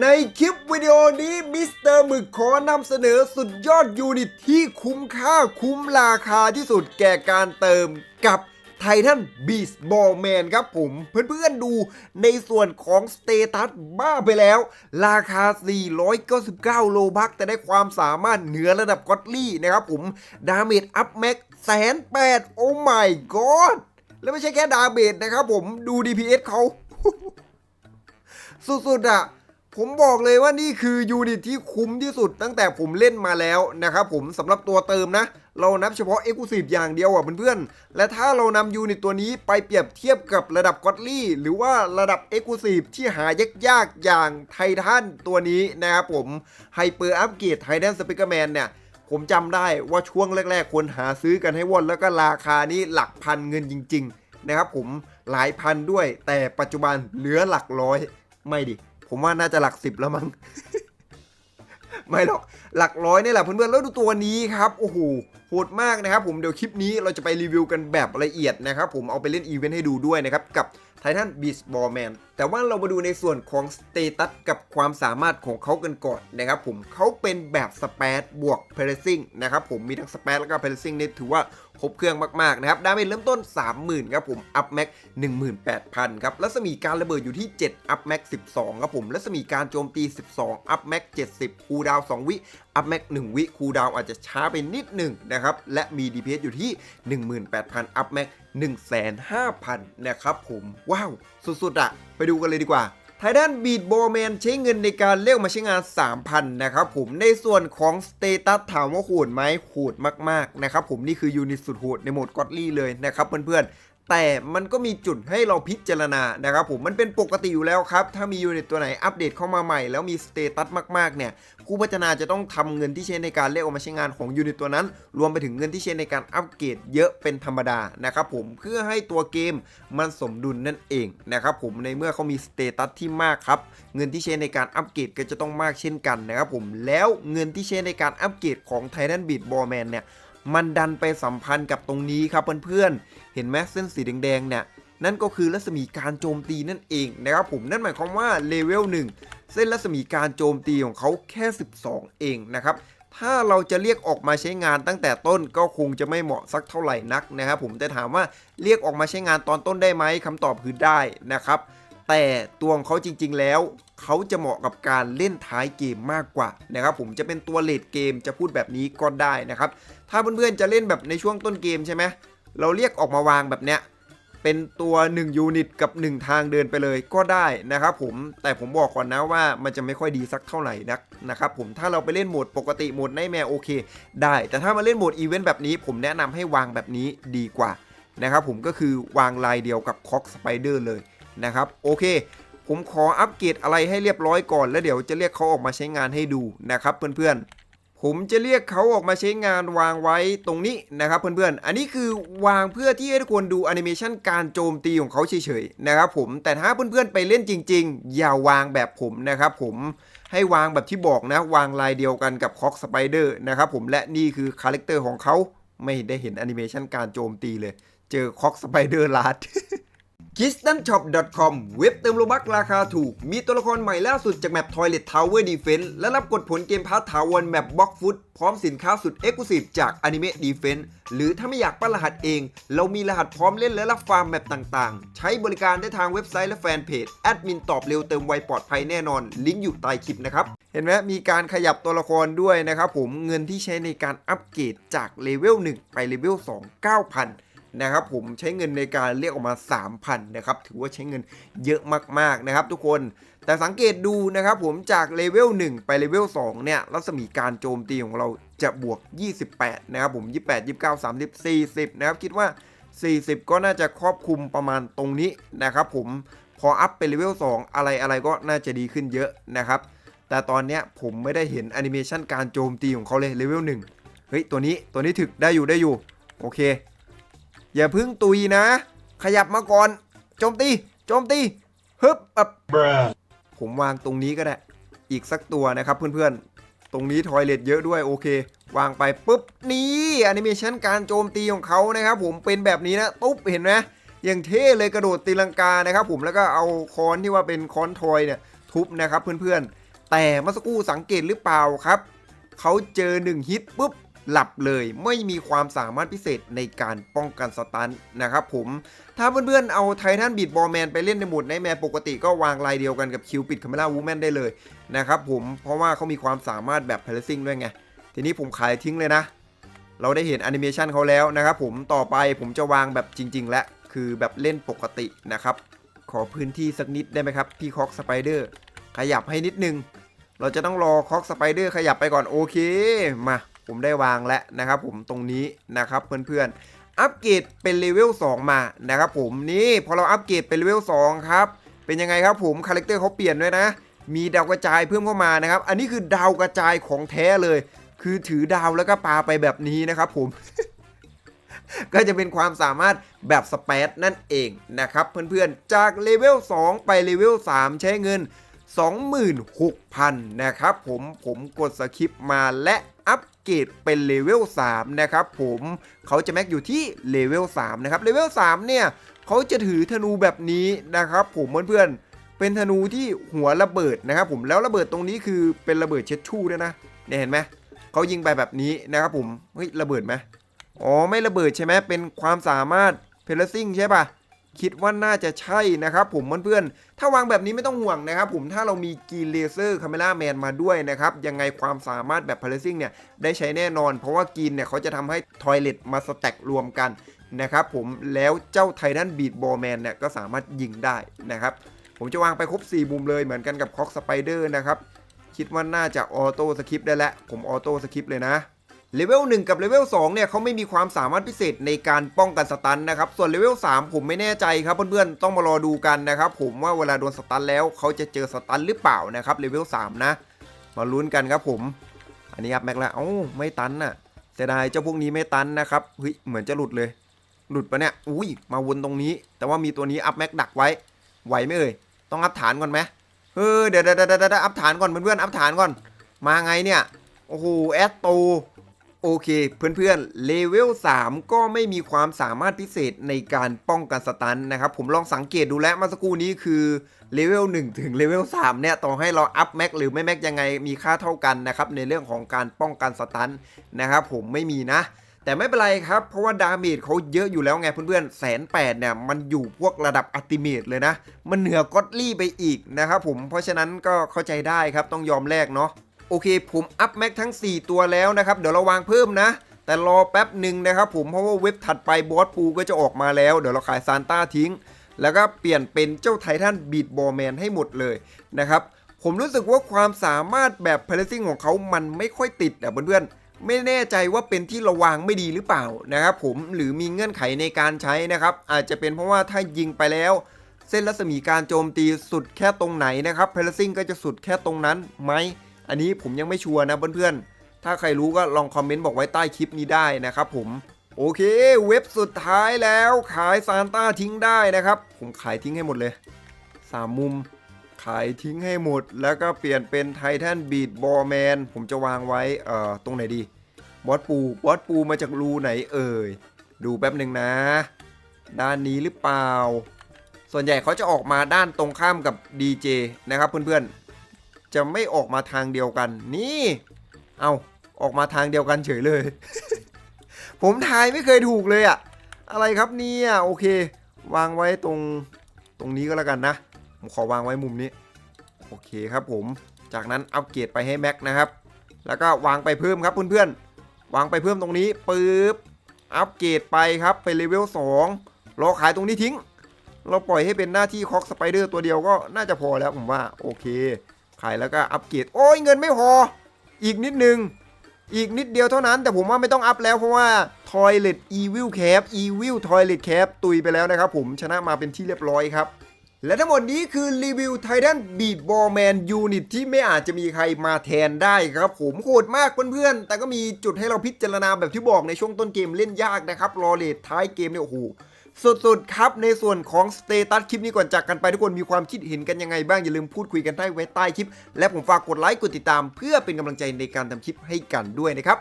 ในคลิปวิดีโอนี้มิสเตอร์หมึกขอนำเสนอสุดยอดยูนิตที่คุ้มค่าคุ้มราคาที่สุดแก่การเติมกับไททันบีสบอลแมนครับผม เพื่อนๆดูในส่วนของสเตตัสบ้าไปแล้ว ราคา 499 โลบักแต่ได้ความสามารถเหนือระดับก็อตลี่นะครับผม ดาเมจอัพแม็กแสนแปดโอ้ my god แล้วไม่ใช่แค่ดาเมจนะครับผมดู DPS เขา สุดๆอะ ผมบอกเลยว่านี่คือยูนิตที่คุ้มที่สุดตั้งแต่ผมเล่นมาแล้วนะครับผมสำหรับตัวเติมนะ เรานับเฉพาะ e x c l u s i v e อย่างเดียวอะเพื่อนๆ และถ้าเรานำยูนิตตัวนี้ไปเปรียบเทียบกับระดับก็อตลี่หรือว่าระดับ e x c l u s i v e ที่หายากๆอย่างไททันตัวนี้นะครับผมไฮเปอร์อัปเกรดไททันสปิเกอร์แมนเนี่ยผมจำได้ว่าช่วงแรก ๆ คนหาซื้อกันให้ว่อนแล้วก็ราคานี้หลักพันเงินจริง ๆ นะครับผมหลายพันด้วย แต่ปัจจุบันเหลือหลักร้อยไม่ดิ ผมว่าน่าจะหลักสิบแล้วมั้งไม่หรอกหลักร้อยนี่แหละเพื่อนๆแล้วดูตัวนี้ครับโอ้โหโหดมากนะครับ ผมเดี๋ยวคลิปนี้เราจะไปรีวิวกันแบบละเอียดนะครับ ผมเอาไปเล่นอีเวนต์ให้ดูด้วยนะครับ กับไททันบีสบอลแมนแต่ว่าเรามาดูในส่วนของสเตตัสกับความสามารถของเขากันก่อนนะครับ ผมเขาเป็นแบบสเปซบวกเพรสซิ่งนะครับผมมีทั้งสเปซแล้วก็เพรสซิ่งนี่ถือว่า ครบเครื่องมากๆนะครับ ดาเมจเริ่มต้น 30,000ครับผม อัพแม็ก18,000 ครับ รัศมีการระเบิดอยู่ที่ 7 อัพแม็ก12 ครับผม รัศมีการโจมตี 12 อัพแม็ก70 คูลดาว 2 วิ อัพแม็ก1 วิ คูลดาวอาจจะช้าไปนิดหนึ่งนะครับ และมี DPS อยู่ที่ 18,000 อัพแม็ก105,000 นะครับผม ว้าว สุดๆอะไปดูกันเลยดีกว่า ไททันบีดโบแมนใช้เงินในการเรียกมาใช้งาน 3,000 นะครับผมในส่วนของสเตตัสถามว่าโหดไหมโหดมากๆนะครับผมนี่คือยูนิตสุดโหดในโหมดกอตลี่เลยนะครับเพื่อนๆ แต่มันก็มีจุดให้เราพิจารณานะครับผมมันเป็นปกติอยู่แล้วครับ ถ้ามียูนิตตัวไหนอัปเดตเข้ามาใหม่ แล้วมีสเตตัสมากๆเนี่ยผู้พัฒนาจะต้องทำเงินที่ใช้ในการเรียกออกมาใช้งานของยูนิตตัวนั้น รวมไปถึงเงินที่ใช้ในการอัปเกรดเยอะเป็นธรรมดานะครับผมเพื่อให้ตัวเกมมันสมดุลนั่นเองนะครับผมในเมื่อเขามีสเตตัสที่มากครับเงินที่ใช้ในการอัปเกรดก็จะต้องมากเช่นกันนะครับผมแล้วเงินที่ใช้ในการอัปเกรดของ Titan Beat Ball Man เนี่ย มันดันไปสัมพันธ์กับตรงนี้ครับเพื่อนๆ เห็นไหมเส้นสีแดงๆเนี่ยนั่นก็คือรัศมีการโจมตีนั่นเองนะครับผมนั่นหมายความว่าเลเวล1เส้นรัศมีการโจมตีของเขาแค่ 12 เองนะครับถ้าเราจะเรียกออกมาใช้งานตั้งแต่ต้นก็คงจะไม่เหมาะสักเท่าไหร่นักนะครับผมแต่ถามว่าเรียกออกมาใช้งานตอนต้นได้ไหมคำตอบคือได้นะครับ แต่ตัวของเขาจริง ๆ แล้วเขาจะเหมาะกับการเล่นท้ายเกมมากกว่านะครับผมจะเป็นตัวเลดเกมจะพูดแบบนี้ก็ได้นะครับ ถ้าเพื่อนๆจะเล่นแบบในช่วงต้นเกมใช่ไหมเราเรียกออกมาวางแบบเนี้ยเป็นตัว 1 ยูนิตกับ 1 ทางเดินไปเลยก็ได้นะครับผมแต่ผมบอกก่อนนะว่ามันจะไม่ค่อยดีสักเท่าไหร่นักนะครับผมถ้าเราไปเล่นโหมดปกติโหมดไนแมวโอเค ได้ แต่ถ้ามาเล่นโหมดอีเวนต์แบบนี้ผมแนะนำให้วางแบบนี้ดีกว่านะครับผมก็คือวางลายเดียวกับคอกสไปเดอร์เลย นะครับโอเค ผมขออัปเกรดอะไรให้เรียบร้อยก่อนแล้วเดี๋ยวจะเรียกเขาออกมาใช้งานให้ดูนะครับเพื่อนๆ ผมจะเรียกเขาออกมาใช้งานวางไว้ตรงนี้นะครับเพื่อนๆ อันนี้คือวางเพื่อที่ให้ทุกคนดูแอนิเมชันการโจมตีของเขาเฉยๆนะครับผมแต่ถ้าเพื่อนๆไปเล่นจริง ๆ อย่าวางแบบผมนะครับผมให้วางแบบที่บอกนะวางลายเดียวกันกับคอกสไปเดอร์นะครับผมและนี่คือคาแรคเตอร์ของเขาไม่ได้เห็นแอนิเมชันการโจมตีเลย เจอคอกสไปเดอร์ลาด k i s t a n s h o p c o m เว็บเติมโลบักราคาถูก มีตัวละครใหม่ล่าสุดจากแมป Toilet Tower Defense และรับกดผลเกมพาร์ทถาวรแมปบล็อกฟุตพร้อมสินค้าสุด Exclusive จาก Anime Defense หรือถ้าไม่อยากปั้นรหัสเอง เรามีรหัสพร้อมเล่นและรับฟาร์มแมปต่างๆ ใช้บริการได้ทางเว็บไซต์และแฟนเพจ แอดมินตอบเร็วเติมไวปลอดภัยแน่นอน ลิงก์อยู่ใต้คลิปนะครับ เห็นไหมมีการขยับตัวละครด้วยนะครับผมเงินที่ใช้ในการอัปเกรดจากเลเวล1ไปเลเวล2 9,000 นะครับผมใช้เงินในการเรียกออกมา 3,000นะครับถือว่าใช้เงินเยอะมากๆนะครับทุกคนแต่สังเกตดูนะครับผมจากเลเวล1ไปเลเวล2เนี่ยรัศมีการโจมตีของเราจะบวก 28 นะครับผม 28 29 30 40 นะครับ คิดว่า 40 ก็น่าจะครอบคลุมประมาณตรงนี้นะครับผมพออัพไปเลเวล2อะไรอะไรก็น่าจะดีขึ้นเยอะนะครับ แต่ตอนเนี้ยผมไม่ได้เห็นแอนิเมชันการโจมตีของเขาเลยเลเวล1เฮ้ย ตัวนี้ตัวนี้ถึกได้อยู่ได้อยู่ โอเค อย่าพึ่งตุยนะ ขยับมาก่อน โจมตี โจมตีฮึบแบบผมวางตรงนี้ก็ได้ อีกสักตัวนะครับเพื่อนๆ ตรงนี้ทอยเลทเยอะด้วยโอเค วางไปปุ๊บนี่แอนิเมชันการโจมตีของเขานะครับผมเป็นแบบนี้นะตุ๊บเห็นไหมอย่างเท่เลยกระโดดตีลังกานะครับผมแล้วก็เอาค้อนที่ว่าเป็นค้อนทอยเนี่ยทุบนะครับเพื่อนๆ แต่เมื่อสักครู่สังเกตหรือเปล่าครับ เขาเจอ 1 ฮิตปุ๊บ หลับเลยไม่มีความสามารถพิเศษในการป้องกันสตันนะครับผม ถ้าเพื่อนๆเอาไททันบีดบอลแมนไปเล่นในโหมดในแมปปกติก็วางลายเดียวกันกับคิวปิดคาเมล่าวูแมนได้เลยนะครับผมเพราะว่าเขามีความสามารถแบบเพลซิ่งด้วยไง ทีนี้ผมขายทิ้งเลยนะ เราได้เห็นแอนิเมชันเขาแล้วนะครับผมต่อไปผมจะวางแบบจริง ๆ และคือแบบเล่นปกตินะครับขอพื้นที่สักนิดได้ไหมครับพี่คอกสไปเดอร์ขยับให้นิดนึง เราจะต้องรอคอกสไปเดอร์ขยับไปก่อนโอเคมา ผมได้วางแล้วนะครับผมตรงนี้นะครับเพื่อนๆ อัปเกรดเป็นเลเวล2มานะครับผมนี่พอเราอัปเกรดเป็นเลเวล2ครับเป็นยังไงครับผมคาแรคเตอร์เขาเปลี่ยนด้วยนะ มีดาวกระจายเพิ่มเข้ามานะครับ อันนี้คือดาวกระจายของแท้เลย คือถือดาวแล้วก็ปาไปแบบนี้นะครับผมก็จะเป็นความสามารถแบบสเปซนั่นเองนะครับเพื่อนๆ จากเลเวล2ไปเลเวล3ใช้เงิน 26,000 นะครับผมผมกดสคริปต์มาและอัปเกรดเป็นเลเวล3นะครับผมเขาจะแม็กอยู่ที่เลเวล3นะครับเลเวล3เนี่ยเขาจะถือธนูแบบนี้นะครับผมเพื่อนๆเป็นธนูที่หัวระเบิดนะครับผมแล้วระเบิดตรงนี้คือเป็นระเบิดเช็ดชู่ด้วยนะเนี่ยเห็นไหมเขายิงไปแบบนี้นะครับผมเฮ้ยระเบิดไหมอ๋อไม่ระเบิดใช่ไหมเป็นความสามารถเพลซิ่งใช่ปะ คิดว่าน่าจะใช่นะครับผมเพื่อนๆ ถ้าวางแบบนี้ไม่ต้องห่วงนะครับผมถ้าเรามีกีเลเซอร์คาเมล่าแมนมาด้วยนะครับ ยังไงความสามารถแบบเพลซิ่งเนี่ย ได้ใช้แน่นอน เพราะว่ากีนเนี่ยเขาจะทำให้ทอยเลตมาสแต็กรวมกันนะครับผมแล้วเจ้าไททันบีดบอลแมนเนี่ย ก็สามารถยิงได้นะครับ ผมจะวางไปครบ 4 มุมเลยเหมือนกันกับคอกสไปเดอร์นะครับ คิดว่าน่าจะออโต้สคริปต์ได้แล้วผมออโต้สคริปต์เลยนะ เลเวล1กับเลเวล2เนี่ยเขาไม่มีความสามารถพิเศษในการป้องกันสตันนะครับ ส่วนเลเวล3ผมไม่แน่ใจครับเพื่อนๆ ต้องมารอดูกันนะครับ ผมว่าเวลาโดนสตันแล้วเขาจะเจอสตันหรือเปล่านะครับเลเวล3นะ มาลุ้นกันครับผม อันนี้อัพแม็กแล้วเอ้าไม่ตันน่ะเสียดายเจ้าพวกนี้ไม่ตันนะครับเฮ้ยเหมือนจะหลุดเลย หลุดปะเนี่ยอุ้ยมาวนตรงนี้ แต่ว่ามีตัวนี้อัพแม็กดักไว้ไหวไหมเอ่ยต้องอัพฐานก่อนไหมเออเดี๋ยวเดี๋ยวเดี๋ยวเดี๋ยวอัพฐานก่อนเพื่อนๆอัพฐานก่อน มาไงเนี่ยโอ้โหแอดโต โอเคเพื่อนๆเลเวล3 ก็ไม่มีความสามารถพิเศษในการป้องกันสตันนะครับ ผมลองสังเกตดูแล้วเมื่อสักครู่นี้คือเลเวล1ถึงเลเวล3เนี่ยต่อให้เราอัพแม็กหรือไม่แม็กยังไงมีค่าเท่ากันนะครับ ในเรื่องของการป้องกันสตันนะครับผมไม่มีนะ แต่ไม่เป็นไรครับ เพราะว่าดาเมจเขาเยอะอยู่แล้วไงเพื่อนๆแสนแปดเนี่ยมันอยู่พวกระดับอัติเมตเลยนะ มันเหนือกอตลี่ไปอีกนะครับผมเพราะฉะนั้นก็เข้าใจได้ครับต้องยอมแลกเนาะ โอเค ผมอัพแม็กทั้ง 4 ตัวแล้วนะครับ เดี๋ยวเราวางเพิ่มนะ แต่รอแป๊บหนึ่งนะครับผมเพราะว่าเว็บถัดไปบอสปูก็จะออกมาแล้ว เดี๋ยวเราขายซานต้าทิ้ง แล้วก็เปลี่ยนเป็นเจ้าไททันบีดบอแมนให้หมดเลยนะครับผมรู้สึกว่าความสามารถแบบเพลซิ่งของเขามันไม่ค่อยติดอะเพื่อนๆ ไม่แน่ใจว่าเป็นที่ระวางไม่ดีหรือเปล่านะครับผมหรือมีเงื่อนไขในการใช้นะครับ อาจจะเป็นเพราะว่าถ้ายิงไปแล้ว เส้นรัศมีการโจมตีสุดแค่ตรงไหนนะครับเพลซิ่งก็จะสุดแค่ตรงนั้นไหม อันนี้ผมยังไม่ชัวร์นะเพื่อนๆ ถ้าใครรู้ก็ลองคอมเมนต์บอกไว้ใต้คลิปนี้ได้นะครับผม โอเค เว็บสุดท้ายแล้วขายซานต้าทิ้งได้นะครับ ผมขายทิ้งให้หมดเลย 3 มุม ขายทิ้งให้หมด แล้วก็เปลี่ยนเป็นไททันบีดบอลแมนผมจะวางไว้เอ่อตรงไหนดีบอสปูบอสปูมาจากรูไหนเอ่ย ดูแป๊บหนึ่งนะ ด้านนี้หรือเปล่า ส่วนใหญ่เขาจะออกมาด้านตรงข้ามกับ DJ นะครับเพื่อนๆ จะไม่ออกมาทางเดียวกัน นี่ เอาออกมาทางเดียวกันเฉยเลย ผมทายไม่เคยถูกเลยอะอะไรครับเนี่ยโอเค วางไว้ตรงตรงนี้ก็แล้วกันนะ ผมขอวางไว้มุมนี้ โอเคครับผม จากนั้นอัปเกรดไปให้แม็กนะครับ แล้วก็วางไปเพิ่มครับเพื่อนๆ วางไปเพิ่มตรงนี้ปึ๊บ อัปเกรดไปครับไปเลเวล2รอขายตรงนี้ทิ้ง เราปล่อยให้เป็นหน้าที่คอกสไปเดอร์ตัวเดียวก็น่าจะพอแล้วผมว่า โอเค ขายแล้วก็อัปเกรดโอ้ยเงินไม่พอ อีกนิดนึง อีกนิดเดียวเท่านั้น แต่ผมว่าไม่ต้องอัพแล้วเพราะว่า Toilet Evil Cap Evil Toilet Cap ตุยไปแล้วนะครับผมชนะมาเป็นที่เรียบร้อยครับและทั้งหมดนี้คือรีวิว Titan Beat Ball Man Unit ที่ไม่อาจจะมีใครมาแทนได้ครับผมโหดมากเพื่อนๆ แต่ก็มีจุดให้เราพิจารณาแบบที่บอกในช่วงต้นเกมเล่นยากนะครับ รอเลทท้ายเกมเนี่ยโอ้โห สุดๆครับในส่วนของสเตตัสคลิปนี้ก่อนจากกันไปทุกคนมีความคิดเห็นกันยังไงบ้างอย่าลืมพูดคุยกันได้ไว้ใต้คลิป และผมฝากกดไลค์กดติดตาม เพื่อเป็นกำลังใจในการทำคลิปให้กันด้วยนะครับ